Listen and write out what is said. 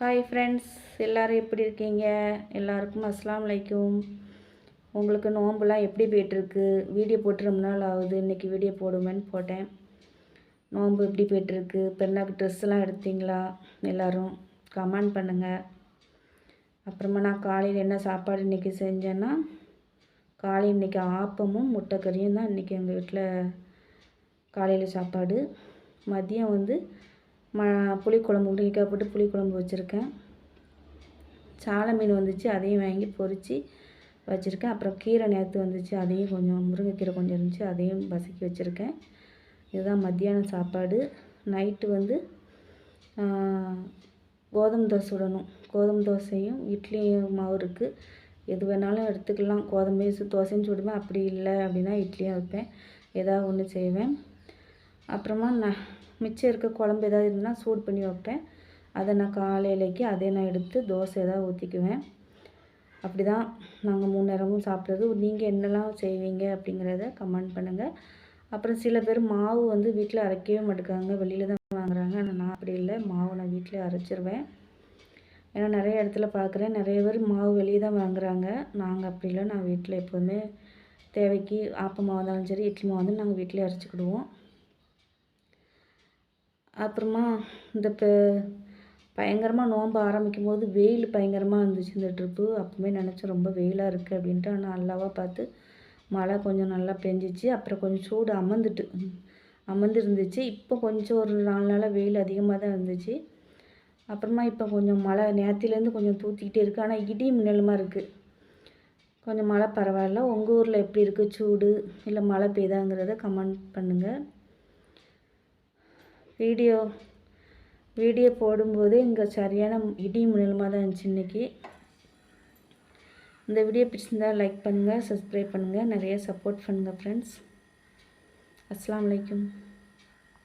Hi friends எல்லோரும் எப்படி இருக்கீங்க? எல்லாருக்கும் அஸ்லாம் வலைக்கும் உங்களுக்கு நோம்புலாம் எப்படி போயிட்டுருக்கு? வீடியோ போட்டு ரொம்ப நாள் ஆகுது இன்றைக்கி வீடியோ போடுவேன்னு போட்டேன். நோம்பு எப்படி போயிட்டுருக்கு? பெருநாக்கு ட்ரெஸ்லாம் எடுத்தீங்களா? எல்லோரும் கமெண்ட் பண்ணுங்கள் அப்புறமா நான் காலையில் என்ன சாப்பாடு இன்றைக்கி செஞ்சேன்னா காலை இன்றைக்கி ஆப்பமும் முட்டைக்கறியும் தான் இன்றைக்கி எங்கள் வீட்டில் காலையில் சாப்பாடு. மதியம் வந்து ம புளிக்குழம்பு உருளைக்காய் போட்டு புளிக்குழம்பு வச்சுருக்கேன். சாலை மீன் வந்துச்சு அதையும் வாங்கி பொறிச்சு வச்சுருக்கேன். அப்புறம் கீரை நேற்று வந்துச்சு அதையும் கொஞ்சம் முருங்கைக்கீரை கொஞ்சம் இருந்துச்சு அதையும் வசக்கி வச்சுருக்கேன். இதுதான் மத்தியானம் சாப்பாடு. நைட்டு வந்து கோதுமை தோசை விடணும் கோதுமை தோசையும் இட்லியும் மாவு இருக்குது எது வேணாலும் எடுத்துக்கலாம். கோதுமை தோசையும் சுடுவேன். அப்படி இல்லை அப்படின்னா இட்லியாக வைப்பேன். ஏதாவது ஒன்று செய்வேன். அப்புறமா நான் மிச்சம் இருக்க குழம்பு ஏதாவது இருந்தால் சூடு பண்ணி வைப்பேன். அதை நான் காலையிலைக்கு அதே நான் எடுத்து தோசை ஏதாவது ஊற்றிக்குவேன் அப்படி தான் நாங்கள் மூணு நேரமும் சாப்பிட்றது நீங்கள் என்னெல்லாம் செய்வீங்க அப்படிங்கிறத கமெண்ட் பண்ணுங்கள் அப்புறம் சில பேர் மாவு வந்து வீட்டில் அரைக்கவே மாட்டேங்காங்க வெளியில் தான் வாங்குறாங்க. ஆனால் நான் அப்படி இல்லை. மாவு நான் வீட்டிலே அரைச்சிருவேன். ஏன்னா நிறைய இடத்துல பார்க்குறேன். நிறைய பேர் மாவு வெளியே தான் வாங்குறாங்க. நாங்கள் அப்படி இல்லை. நான் வீட்டில் எப்போதுமே தேவைக்கு ஆப்ப மாவு இருந்தாலும் சரி இட்லி மாவு வந்து நாங்கள் வீட்டிலே அரைச்சிக்கிடுவோம். அப்புறமா இந்த இப்போ பயங்கரமாக நோன்பு ஆரம்பிக்கும் போது வெயில் பயங்கரமாக இருந்துச்சு இந்த ட்ரிப்பு அப்போவே நினச்சேன் ரொம்ப வெயிலாக இருக்குது அப்படின்ட்டு ஆனால் நல்லாவாக பார்த்து மழை கொஞ்சம் நல்லா பெஞ்சிச்சு. அப்புறம் கொஞ்சம் சூடு அமர்ந்துட்டு அமர்ந்து இருந்துச்சு இப்போ கொஞ்சம் ஒரு நாலு நாளாக வெயில் அதிகமாக தான் இருந்துச்சு. அப்புறமா இப்போ கொஞ்சம் மழை நேரத்துலேருந்து கொஞ்சம் தூத்திக்கிட்டே இருக்குது ஆனால் இடி மின்னலுமாக இருக்குது கொஞ்சம் மழை பரவாயில்ல. உங்கள் ஊரில் எப்படி இருக்குது சூடு இல்லை மழை பெய்தாங்கிறத கமெண்ட் பண்ணுங்கள் வீடியோ வீடியோ போடும்போது இங்கே சரியான இடி முன்னலுமாக தான் இருந்துச்சு இன்றைக்கி இந்த வீடியோ பிடிச்சிருந்தால் லைக் பண்ணுங்கள் சப்ஸ்கிரைப் பண்ணுங்கள் நிறைய சப்போர்ட் பண்ணுங்கள் ஃப்ரெண்ட்ஸ் அஸ்லாம் வலைக்கம்